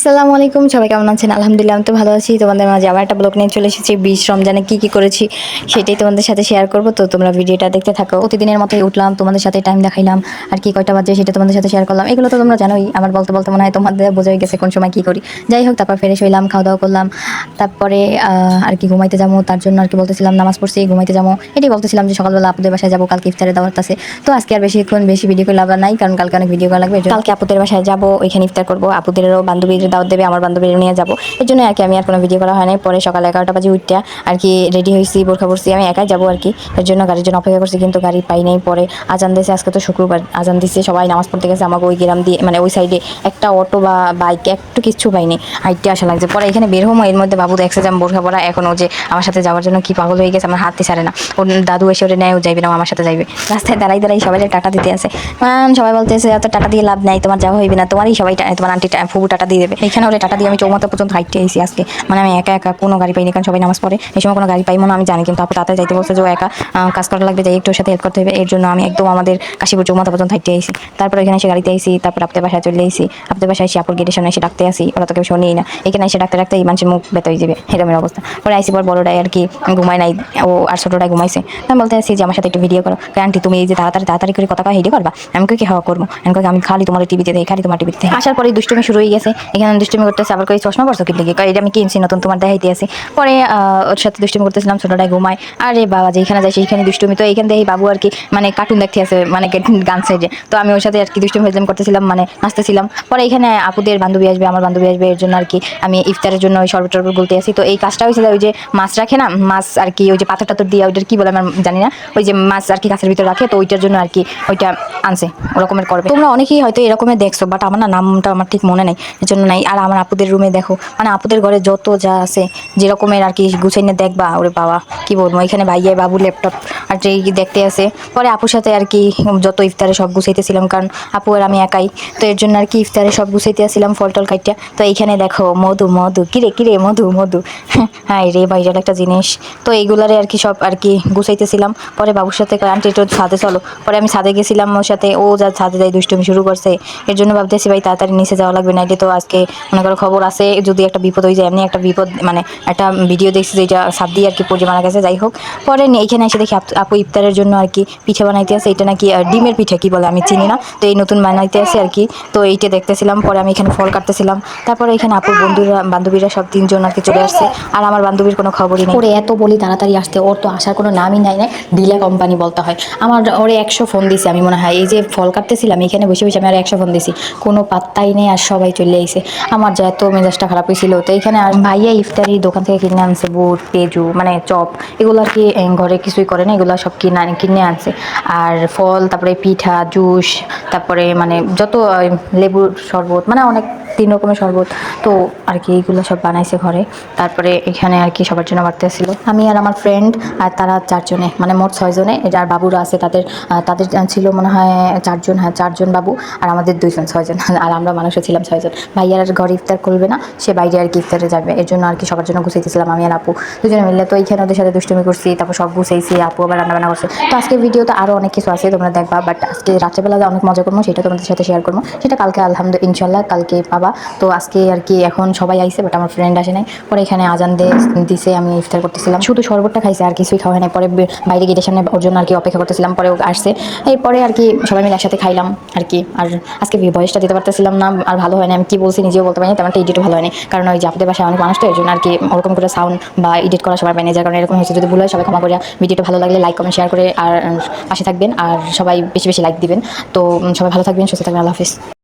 আসসালামু আলাইকুম, সবাই কেমন আছেন? আলহামদুলিল্লাহ, আমি তো ভালো আছি। তোমাদের মাঝে আবার একটা ব্লগ নিয়ে চলে এসেছি। বিশ রমজানে কি কি করেছি সেটাই তোমাদের সাথে শেয়ার করব। তো তোমরা ভিডিওটা দেখতে থাকো। প্রতিদিনের মতোই উঠলাম, তোমাদের সাথে টাইম দেখাইলাম। আর কি কয়টা বাজে সেটা তোমাদের সাথে শেয়ার করলাম। এগুলো তো তোমরা জানোই। আমার বলতে বলতে মনে হয় তোমাদের বোঝাই গেছে কোন সময় কি করি। যাই হোক, তারপর ফেরে শুইলাম খাওয়া দাওয়া করলাম। তারপরে আর কি ঘুমাইতে যাব, তার জন্য আর কি বলতেছিলাম, নামাজ পড়ছি, ঘুমাইতে যাব। এটাই বলতেছিলাম যে সকালবেলা আপুদের বাসায় যাব, কালকে ইফতারে দাওয়াত আছে। তো আজকে আর বেশিক্ষণ বেশি ভিডিও করে লাভ নাই, কারণ কালকে অনেক ভিডিও করা লাগবে। কালকে আপুদের বাসায় যাব, ওইখানে ইফতার করব। আপুদেরও, বান্ধবীদের দাওয়াত দেবে, আমার বান্ধবীর নিয়ে যাব। এর জন্য আর কি আমি আর কোনো ভিডিও করা হয় নাই। পরে সকাল এগারোটা বাজে উঠতে আর কি রেডি হয়েছি বোরখা পড়ছি আমি একাই যাব আর কি। এর জন্য গাড়ির জন্য অপেক্ষা করছি, কিন্তু গাড়ি পাই নাই। পরে আজান দিয়েছে, আজকে তো শুক্রবার। আজান দিচ্ছে সবাই নামাজ পড়তে গেছে। আমাকে ওই গ্রাম দিয়ে মানে ওই সাইডে একটা অটো বা বাইক একটু কিচ্ছু পাইনি। হাইটে আসা লাগছে। পরে এখানে বের হব, এর মধ্যে বাবু দেখছে যে আমি বোরখা পড়া এখন ও যে আমার সাথে যাওয়ার জন্য কি পাগল হয়ে গেছে, আমার হাতই ছাড়ে না। ওর দাদু এসে ওরে নেয়, ও যাইবে না আমার সাথে যাইবে। রাস্তায় দাঁড়াই দাঁড়াই সবাই টাটা দিতে ম্যাম, সবাই বলতেছে, এত টাটা দিয়ে লাভ নাই, তোমার যাওয়া হইবে না। তোমারই সবাই তোমার আন্টি ফুবু টাটা দিয়ে দেবে। এখানে ওরে টাটা দিয়ে আমি চৌমাথা পর্যন্ত হাইটে এসেছি আজকে। মানে আমি একা একা কোনো গাড়ি পাইনি, কারণ সবাই নামাজ পড়ে। এই সময় কোনো গাড়ি পাইবো না, আমি জানি, কিন্তু আপু তাতে যাইতে বলছে যে একা কাজ করা লাগবে, যাই একটু সাথে হেল্প করতে হবে। এর জন্য আমি একদম আমাদের কাশীপুর চৌমাথা পর্যন্ত হাইটে এসেছি তারপর এখানে এসে গাড়িতে এসেছি তারপর আপনাদের বাসায় চলে এসেছি আপনাদের বাসায় এসে আপুর গেটের সামনে এসে ডাকতে আসি, ওরা তো কেউ শোনেই না। এখানে এসে ডাকতে ডাকতে এই মানুষের মুখ বেতা হয়ে যাবে, এরকমের অবস্থা। পরে আইসি পর বড়টাই আর কি, ঘুমায় নাই, ও আর ছোটোটাই ঘুমাইছে। আমি বলতে আসি যে, আমার সাথে একটু ভিডিও করো। আন্টি, তুমি এই যে তাড়াতাড়ি তাড়াতাড়ি করে কথা হেডে করবা? আমি কি হাওয়া করব? আমি খালি তোমার টিভিতে দেখি, খালি তোমার টিভিতে আসার পরে দুষ্টুমি শুরু হয়ে গেছে। এখানে দুষ্টুমি করতেছে, আবার কই চশমা পড়ছো কি এটা আমি কিনছি, নতুন তোমার দেখাইতে আসি পরে ওর সাথে দুষ্টুমি করতেছিলাম, ছোটোটাই ঘুমায়। আরে বাবা যেখানে যাই সেইখানে দুষ্টুমি। তো এইখান থেকে বাবু আর কি মানে কার্টুন দেখতে আছে মানে গান সাইডে। তো আমি ওর সাথে আর কি দুষ্টুমি হজম করতেছিলাম মানে নাচতেছিলাম। পরে এখানে আপুদের বান্ধবী আসবে, আমার বান্ধবী আসবে, এর জন্য আর কি আমি ইফতারের জন্য ওই শরবত টরবত গুলতে আসি। তো এই কাজটা হয়েছে ওই যে মাছ রাখে না, মাছ আর কি, ওই যে পাথর টাথর দিয়ে, ওইটার কি বলে আমার জানি না। ওই যে মাছ আর কি কাছের ভিতরে রাখে, তো ওইটার জন্য আর কি ওইটা আনছে, ওরকমের করবে। তোমরা অনেকেই হয়তো এরকমের দেখছ, বাট আমার না নামটা আমার ঠিক মনে নেই এর জন্য নাই। আর আমার আপুদের রুমে দেখো মানে আপুদের ঘরে যত যা আছে, যেরকমের আর কি গুছাইনে দেখবা, ওরে বাবা, কি বলব, এখানে ভাইয়া, বাবু ল্যাপটপ আর যে দেখতে আছে। পরে আপুর সাথে আর কি যত ইফতারে সব গুছাইতেছিলাম, কারণ আপু আর আমি একাই, তো এর জন্য আর কি ইফতারে সব গুছাইতে আসছিলাম, ফল টল কাইটা তো এইখানে দেখো, মধু মধু, কিরে কিরে, মধু মধু হ্যাঁ রে ভাইরাল একটা জিনিস। তো এইগুলারে আর কি সব আর কি গুছাইতেছিলাম। পরে বাবুর সাথে আন্টি, একটু ছাদে চলো। পরে আমি ছাদে গেছিলাম, ওর সাথে, ও যা ছাদে যাই দুষ্টুমি শুরু করছে। এর জন্য ভাবতেছি, ভাই, তাড়াতাড়ি নিচে যাওয়া লাগবে না এটা তো আজকে মনে করো খবর আছে, যদি একটা বিপদ হয়ে যায়, এমনি একটা বিপদ মানে একটা ভিডিও দেখছি যেটা সাত দিয়ে আর কি পড়ে মারা গেছে যাই হোক। পরে নি- এইখানে এসে দেখি আপু ইফতারের জন্য আর কি পিঠে বানাইতে আছে, এটা নাকি ডিমের পিঠে কি বলে আমি চিনি না। তো এই নতুন বানাইতে আছে আর কি। তো এইটা দেখতেছিলাম, পরে আমি এখানে ফল কাটতেছিলাম। তারপরে এখানে আপুর বন্ধুরা, বান্ধবীরা সব তিনজন আর কি চলে আসছে। আর আমার বান্ধবীর কোনো খবরই নেই। ওরে, এত বলি তাড়াতাড়ি আসতে, ওর তো আসার কোনো নামই নাই না, ডিলা কোম্পানি বলতে হয়। আমার ওরে একশো ফোন দিছি, আমি মনে হয়, এই যে ফল কাটতেছিলাম, এখানে বসে বসে আমি আর একশো ফোন দিছি। কোনো পাত্তাই নেই আর সবাই চলে আইছে। আমার যা এত মেজাজটা খারাপ হয়েছিল, তো এখানে আর ভাইয়া ইফতারি দোকান থেকে কিনে আনছে, বুট, পেজু মানে চপ, এগুলো আর কি ঘরে কিছুই করে না, এগুলো সব কিনে কিনে আনছে। আর ফল, তারপরে পিঠা, জুস, তারপরে মানে যত লেবুর শরবত মানে অনেক তিন রকমের শরবত, তো আর কি এইগুলো সব বানাইছে ঘরে। তারপরে এখানে আর কি সবার জন্য বাড়তে আসছিল। আমি আর আমার ফ্রেন্ড আর তারা চারজনে মানে মোট ছয়জনে যার বাবুরা আছে তাদের তাদের ছিল মনে হয় চারজন হ্যাঁ চারজন বাবু, আর আমাদের দুইজন, ছয়জন, আর আমরা মানুষও ছিলাম ছয়জন। ভাইয়ার ঘরে ইফতার করবে না, সে বাইরে আর কি ইফতারে যাবে। এর জন্য আর কি সবার জন্য গুছাইতেছিলাম আমি আর আপু। দুজনে মিললে তো এইখানে ওদের সাথে দুষ্টুমি করছি, তারপর সব গুছাইছি, আপু আবার রান্নাবান্না করছে। তো আজকে ভিডিওতে আরও অনেক কিছু আছে, তোমরা দেখবা বাট আজকে রাত্রেবেলা অনেক মজা করব, সেটা তোমাদের সাথে শেয়ার করব। সেটা কালকে আলহামদুলিল্লাহ ইনশাল্লাহ কালকে পাবা। তো আজকে আর কি এখন সবাই আইছে বাট আমার ফ্রেন্ড আসে নাই। পরে এখানে আজান দে, দিছে, আমি ইফতার করতেছিলাম। শুধু শরবতটা খাইছে, আর কিছুই খাওয়া হয় পরে বাইরে গেটের সামনে ওর জন্য আর কি অপেক্ষা করতেছিলাম, পরে আসছে। এরপরে আর কি সবাই মিলে একসাথে খাইলাম আর কি। আর আজকে ভয়েসটা দিতে পারতেছিলাম না, আর ভালো হয় না আমি কি বলছি নিজেও বলতে পারিনি তেমন একটা এডিটও ভালো হয়নি। কারণ ওই আপনাদের বাসায় অনেক মানুষ তো, এই জন্য আর কি ওরকম করে সাউন্ড বা এডিট করা সবার পাইনি যার কারণে এরকম হয়েছে, যদি ভুল হয় সবাই ক্ষমা করে ভিডিওটা ভালো লাগলে লাইক কমেন্ট শেয়ার করে আর পাশে থাকবেন। আর সবাই বেশি বেশি লাইক দিবেন। তো সবাই ভালো থাকবেন, সুস্থ থাকবেন, আল্লাহ হাফিজ।